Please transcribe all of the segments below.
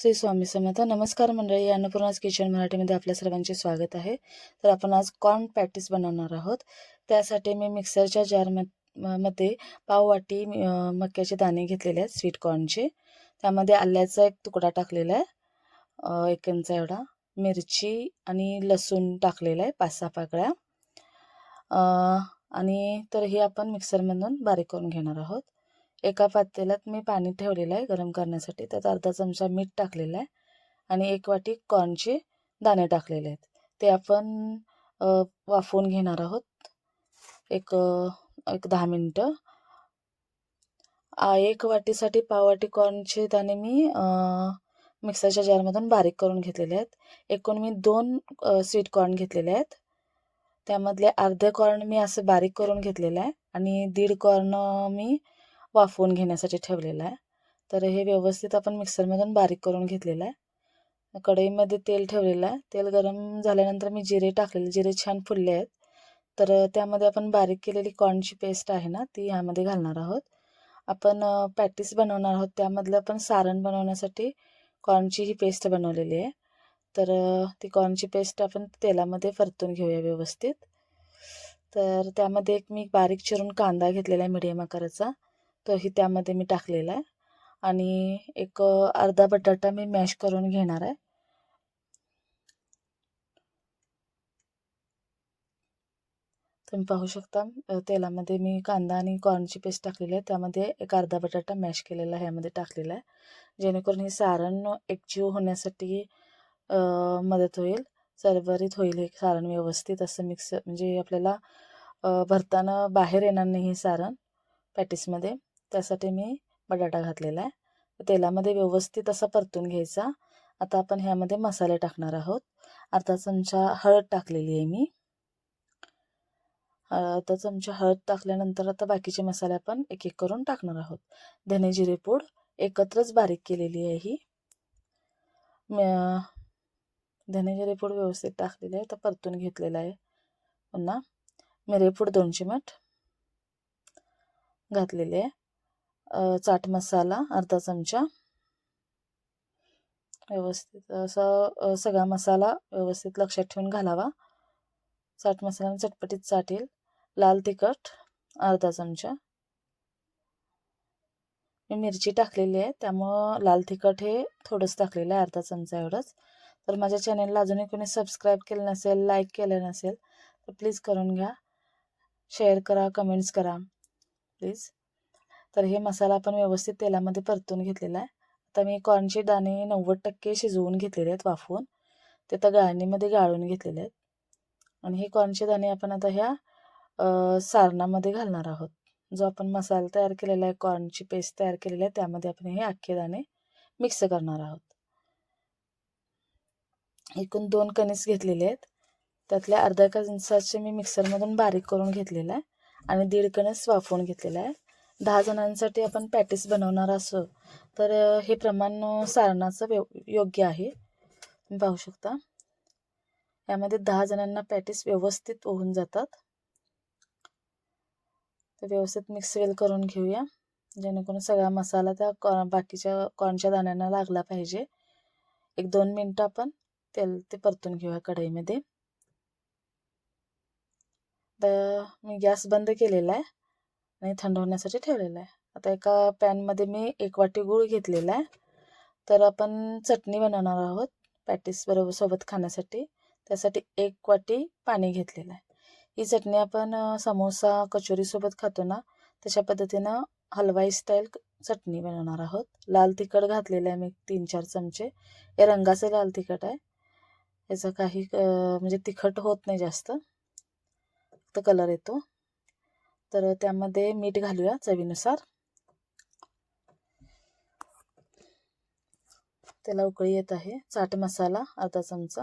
श्री स्वामी समर्थ. नमस्कार मंडळी अन्नपूर्णाज किचन मराठीमध्ये आपल्या सर्वांचे स्वागत आहे. तर आपण आज कॉर्न पॅटीस बनवणार आहोत. त्यासाठी मी मिक्सरच्या जारमध्ये पाववाटी वाटी मक्याचे दाणे घेतलेले आहेत स्वीट कॉर्नचे त्यामध्ये आल्याचा एक तुकडा टाकलेला आहे. एक इंचा एवढा. मिरची आणि लसूण टाकलेला आहे पाच सहा पाकळ्या. आणि तर हे आपण मिक्सरमधून बारीक करून घेणार आहोत. एका पातेल्यात मी पाणी ठेवलेलं आहे गरम करण्यासाठी. त्यात अर्धा चमचा मीठ टाकलेलं आहे आणि एक वाटी कॉर्नचे दाणे टाकलेले आहेत. ते आपण वाफवून घेणार आहोत. एक एक दहा मिनटं. एक वाटीसाठी पाव वाटी कॉर्नचे दाणे मी मिक्सरच्या जारमधून बारीक करून घेतलेले आहेत. एकूण मी दोन स्वीट कॉर्न घेतलेले आहेत. त्यामधले अर्धे कॉर्न मी असं बारीक करून घेतलेलं आहे आणि दीड कॉर्न मी वाफवून घेण्यासाठी ठेवलेला आहे. तर हे व्यवस्थित आपण मिक्सरमधून बारीक करून घेतलेलं आहे. कढईमध्ये तेल ठेवलेलं आहे. तेल गरम झाल्यानंतर मी जिरे टाकलेले जिरे छान फुलले आहेत. तर त्यामध्ये आपण बारीक केलेली कॉर्नची पेस्ट आहे ना ती ह्यामध्ये घालणार आहोत. आपण पॅटीस बनवणार आहोत. त्यामधलं आपण सारण बनवण्यासाठी कॉर्नची ही पेस्ट बनवलेली आहे. तर ती कॉर्नची पेस्ट आपण तेलामध्ये परतून घेऊया व्यवस्थित. तर त्यामध्ये एक मी बारीक चिरून कांदा घेतलेला आहे मिडियम आकाराचा. तोही त्यामध्ये मी टाकलेला आहे. आणि एक अर्धा बटाटा मी मॅश करून घेणार आहे. तुम्ही पाहू शकता तेलामध्ये मी कांदा आणि कॉर्नची पेस्ट टाकलेली आहे. त्यामध्ये एक अर्धा बटाटा मॅश केलेला ह्यामध्ये टाकलेला आहे. जेणेकरून हे सारण एकजीव होण्यासाठी मदत होईल सरभरीत होईल हे सारण व्यवस्थित असं मिक्स म्हणजे आपल्याला भरताना बाहेर येणार नाही हे सारण पॅटीसमध्ये त्यासाठी मी बटाटा घातलेला आहे. तेलामध्ये व्यवस्थित असा परतून घ्यायचा. आता आपण ह्यामध्ये मसाले टाकणार आहोत. अर्धा चमचा हळद टाकलेली आहे मी. अर्धा चमचा हळद टाकल्यानंतर आता बाकीचे मसाले आपण एक एक करून टाकणार आहोत. धने जिरे पूड एकत्रच बारीक केलेली आहे ही. धने जिरे पूड व्यवस्थित टाकलेली आहे. तर परतून घेतलेलं आहे. पुन्हा मिरेपूड दोन चिमट घातलेली आहे. चाट मसाला अर्धा चमचा. व्यवस्थित असं सगळा मसाला व्यवस्थित लक्षात ठेवून घालावा. चाट मसाला चटपटीत चाटेल लाल तिखट अर्धा चमचा. मी मिरची टाकलेली आहे त्यामुळं लाल तिखट हे थोडंच टाकलेलं आहे अर्धा चमचा एवढंच. तर माझ्या चॅनेलला अजूनही कोणी सबस्क्राईब केलं नसेल लाईक केलं नसेल तर प्लीज करून घ्या. शेअर करा कमेंट्स करा प्लीज तर हे मसाला आपण व्यवस्थित तेलामध्ये परतून घेतलेला आहे. आता मी कॉर्नचे दाणे नव्वद टक्के शिजवून घेतलेले आहेत वाफवून. ते तर गाळणीमध्ये गाळून घेतलेले आहेत. आणि हे कॉर्नचे दाणे आपण आता ह्या सारणामध्ये घालणार आहोत. जो आपण मसाला तयार केलेला आहे कॉर्नची पेस्ट तयार केलेली आहे त्यामध्ये आपण हे अख्खे दाणे मिक्स करणार आहोत. एकूण दोन कणीस घेतलेले आहेत. त्यातल्या अर्ध्या कणसाचे मी मिक्सरमधून बारीक करून घेतलेला आहे. आणि दीड कणस वाफवून घेतलेला आहे. दहा जणांसाठी आपण पॅटीस बनवणार असो. तर हे प्रमाण सारणाचं व्यव योग्य आहे. तुम्ही पाहू शकता. यामध्ये दहा जणांना पॅटीस व्यवस्थित होऊन जातात. तर व्यवस्थित मिक्स वेल करून घेऊया. जेणेकरून सगळा मसाला त्या कॉ बाकीच्या कॉर्नच्या दाण्यांना लागला पाहिजे. एक दोन मिनटं आपण तेल ते परतून घेऊया कढईमध्ये. तर मी गॅस बंद केलेला आहे. आणि थंड होण्यासाठी ठेवलेलं आहे. आता एका पॅनमध्ये मी एक वाटी गूळ घेतलेला आहे. तर आपण चटणी बनवणार आहोत पॅटीस बरोबर सोबत खाण्यासाठी. त्यासाठी एक वाटी पाणी घेतलेलं आहे. ही चटणी आपण समोसा कचोरीसोबत खातो ना तशा पद्धतीनं हलवाई स्टाईल चटणी बनवणार आहोत. लाल तिखट घातलेलं आहे मी तीन चार चमचे. हे रंगाचं लाल तिखट आहे. याचं काही म्हणजे तिखट होत नाही जास्त. फक्त कलर येतो. तर त्यामध्ये मीठ घालूया चवीनुसार. त्याला उकळी येत आहे. चाट मसाला अर्धा चमचा.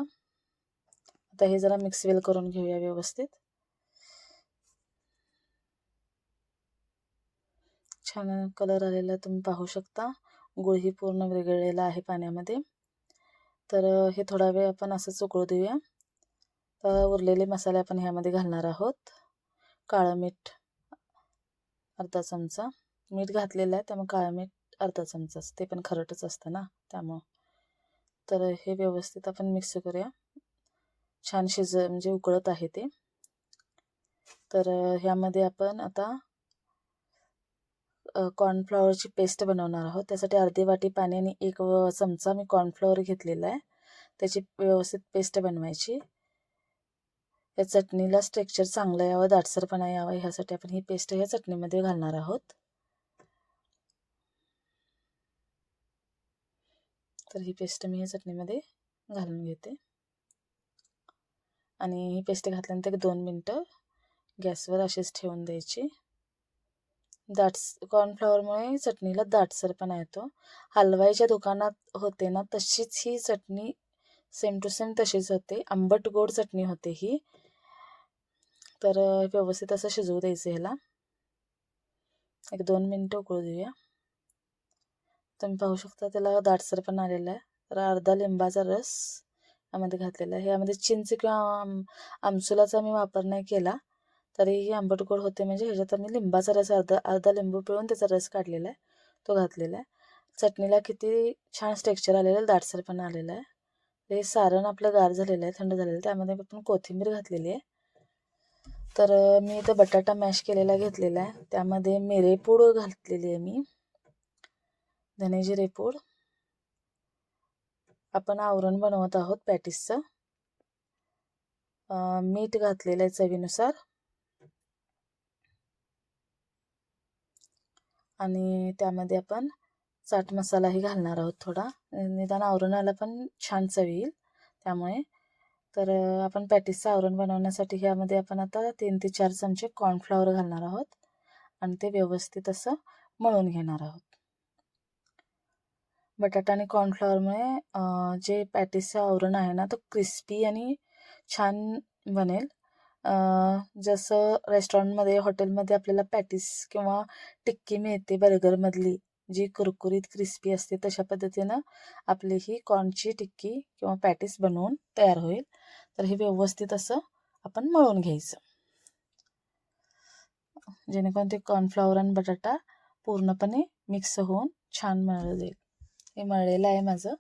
आता हे जरा मिक्स वेल करून घेऊया व्यवस्थित. छान कलर आलेला तुम्ही पाहू शकता. गुळही पूर्ण विरघळलेला आहे पाण्यामध्ये. तर हे थोडा वेळ आपण असंच उकळू देऊया. तर उरलेले मसाले आपण ह्यामध्ये घालणार आहोत. काळं मीठ. अर्धा चमचा. मीठ घातलेलं आहे त्यामुळे काळं मीठ अर्धा चमचाच ते पण खरटच असतं ना त्यामुळं. तर हे व्यवस्थित आपण मिक्स करूया. छान शिज म्हणजे उकळत आहे ते. तर ह्यामध्ये आपण आता कॉर्नफ्लॉवरची पेस्ट बनवणार आहोत. त्यासाठी अर्धी वाटी पाणी आणि एक चमचा मी कॉर्नफ्लॉवर घेतलेला आहे. त्याची व्यवस्थित पेस्ट बनवायची. या चटणीला स्ट्रेक्चर चांगलं यावं दाटसरपणा यावा ह्यासाठी आपण ही पेस्ट ह्या चटणीमध्ये घालणार आहोत. तर ही पेस्ट मी या चटणीमध्ये घालून घेते. आणि ही पेस्ट घातल्यानंतर एक दोन मिनटं गॅसवर अशीच ठेवून द्यायची. दाटस कॉर्नफ्लॉवरमुळे चटणीला दाटसरपणा येतो. हलवाईच्या दुकानात होते ना तशीच ही चटणी सेम टू सेम तशीच होते. आंबट गोड चटणी होते ही. तर व्यवस्थित असं शिजवू द्यायचं ह्याला. एक दोन मिनटं उकळू देऊया. तुम्ही पाहू शकता त्याला दाटसर पण आलेला आहे. तर अर्धा लिंबाचा रस यामध्ये घातलेला आहे. यामध्ये चिंच किंवा आमसुलाचा मी वापर नाही केला. तरीही आंबट गोड होते म्हणजे ह्याच्यात मी लिंबाचा रस अर्धा अर्धा लिंबू पिळून त्याचा रस काढलेला आहे. तो घातलेला आहे. चटणीला किती छान स्टेक्चर आलेलं आहे. दाटसर पण आलेलं आहे. हे सारण आपलं गार झालेलं आहे थंड झालेलं आहे. त्यामध्ये आपण कोथिंबीर घातलेली आहे. तर मी इथं बटाटा मॅश केलेला घेतलेला आहे. त्यामध्ये मिरेपूड घातलेली आहे मी. धने आपण आवरण बनवत आहोत पॅटिसचं. मीठ घातलेलं आहे चवीनुसार. आणि त्यामध्ये आपण चाट मसालाही घालणार आहोत थोडा. निदान आवरणाला पण छान चवी येईल. त्यामुळे तर आपण पॅटीसचं आवरण बनवण्यासाठी ह्यामध्ये आपण आता तीन ते चार चमचे कॉर्नफ्लॉवर घालणार आहोत. आणि ते व्यवस्थित असं मळून घेणार आहोत. बटाटा आणि कॉर्नफ्लॉवरमुळे जे पॅटीसचं आवरण आहे ना तो क्रिस्पी आणि छान बनेल. जसं रेस्टॉरंटमध्ये हॉटेलमध्ये आपल्याला पॅटीस किंवा टिक्की मिळते बर्गरमधली जी कुरकुरीत क्रिस्पी असते तशा पद्धतीनं आपली ही कॉर्नची टिक्की किंवा पॅटीस बनवून तयार होईल. तर हे व्यवस्थित असं आपण मळून घ्यायचं. जेणेकरून ते कॉर्नफ्लॉवर आणि बटाटा पूर्णपणे मिक्स होऊन छान मळलं जाईल. हे मळलेलं आहे माझं.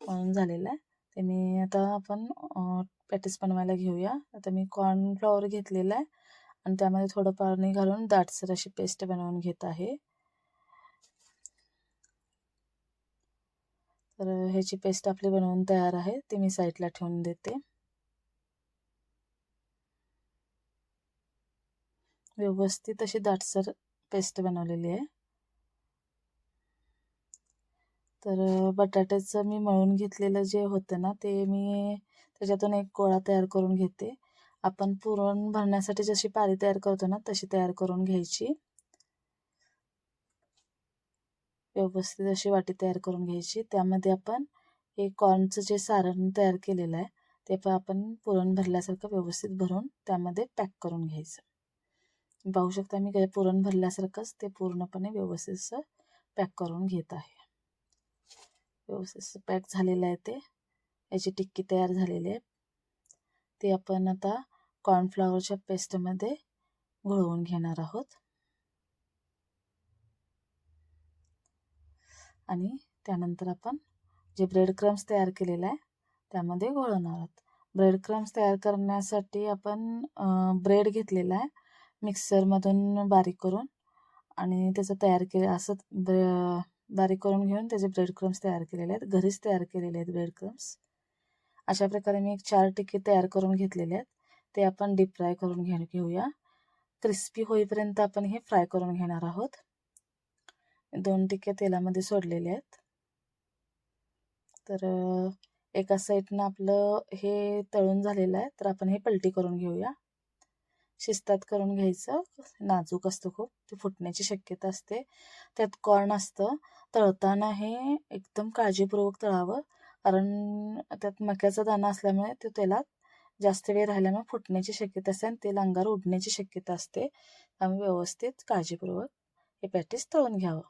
मळून झालेलं आहे. ते मी आता आपण पॅटीस बनवायला घेऊया. आता मी कॉर्नफ्लॉवर घेतलेला आहे आणि त्यामध्ये थोडं पाणी घालून दाटसर अशी पेस्ट बनवून घेत आहे. तर ह्याची पेस्ट आपली बनवून तयार आहे. ती मी साईडला ठेवून देते. व्यवस्थित अशी दाटसर पेस्ट बनवलेली आहे. तर बटाट्याचं मी मळून घेतलेलं जे होतं ना ते मी त्याच्यातून एक गोळा तयार करून घेते. आपण पुरण भरण्यासाठी जशी पारी तयार करतो ना तशी तयार करून घ्यायची. व्यवस्थित अशी वाटी तयार करून घ्यायची. त्यामध्ये आपण हे कॉर्नचं जे सारण तयार केलेलं आहे ते पण आपण पुरण भरल्यासारखं व्यवस्थित भरून त्यामध्ये पॅक करून घ्यायचं. पाहू शकता मी काय पुरण भरल्यासारखंच ते पूर्णपणे व्यवस्थित असं पॅक करून घेत आहे. व्यवस्थित पॅक झालेलं आहे ते. याची टिक्की तयार झालेली आहे. ते आपण आता कॉर्नफ्लॉवरच्या पेस्टमध्ये घोळवून घेणार आहोत. आणि त्यानंतर आपण जे ब्रेड क्रम्स तयार केलेलं आहे त्यामध्ये घोळवणार आहोत. ब्रेड क्रम्स तयार करण्यासाठी आपण ब्रेड घेतलेला आहे. मिक्सरमधून बारीक करून आणि त्याचं तयार केलं असं ब्र बारीक करून घेऊन त्याचे ब्रेड क्रम्स तयार केलेले आहेत. घरीच तयार केलेले आहेत ब्रेड क्रम्स अशा प्रकारे मी एक चार टिके तयार करून घेतलेले आहेत. ते आपण डीप फ्राय करून घे घेऊया. क्रिस्पी होईपर्यंत आपण हे फ्राय करून घेणार आहोत. दोन टिक्के तेलामध्ये सोडलेले आहेत. तर एका साईडनं आपलं हे तळून झालेलं आहे. तर आपण हे पलटी करून घेऊया. शिस्तात करून घ्यायचं. नाजूक असतं खूप. ते फुटण्याची शक्यता असते. त्यात कॉर्न असतं. तळताना हे एकदम काळजीपूर्वक तळावं. कारण त्यात मक्याचा दाणा असल्यामुळे ते तेलात जास्त वेळ राहिल्यामुळे फुटण्याची शक्यता असते आणि तेल अंगावर उडण्याची शक्यता असते. त्यामुळे व्यवस्थित काळजीपूर्वक हे पॅटीस तळून घ्यावं.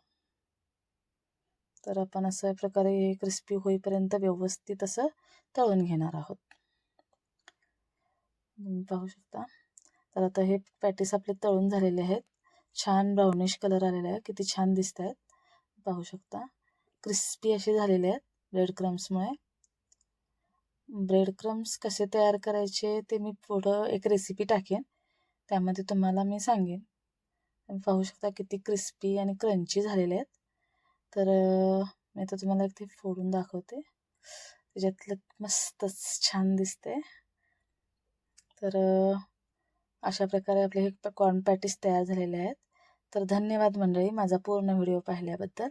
तर आपण अशा प्रकारे हे क्रिस्पी होईपर्यंत व्यवस्थित असं तळून घेणार आहोत. पाहू शकता. तर आता हे पॅटीस आपले तळून झालेले आहेत. छान ब्राउनिश कलर आलेला आहे. किती छान दिसत आहेत पाहू शकता. क्रिस्पी असे झालेले आहेत ब्रेड क्रम्समुळे ब्रेड क्रम्स कसे तयार करायचे ते मी पुढं एक रेसिपी टाकेन. त्यामध्ये तुम्हाला मी सांगेन. पाहू शकता किती क्रिस्पी आणि क्रंची झालेले आहेत. तर मी आता तुम्हाला एक ते फोडून दाखवते. त्याच्यातलं मस्तच छान दिसते तर अशा प्रकारे आपले हे कॉर्न पॅटीस तयार झालेले आहेत. तर धन्यवाद मंडळी माझा पूर्ण व्हिडिओ पाहिल्याबद्दल.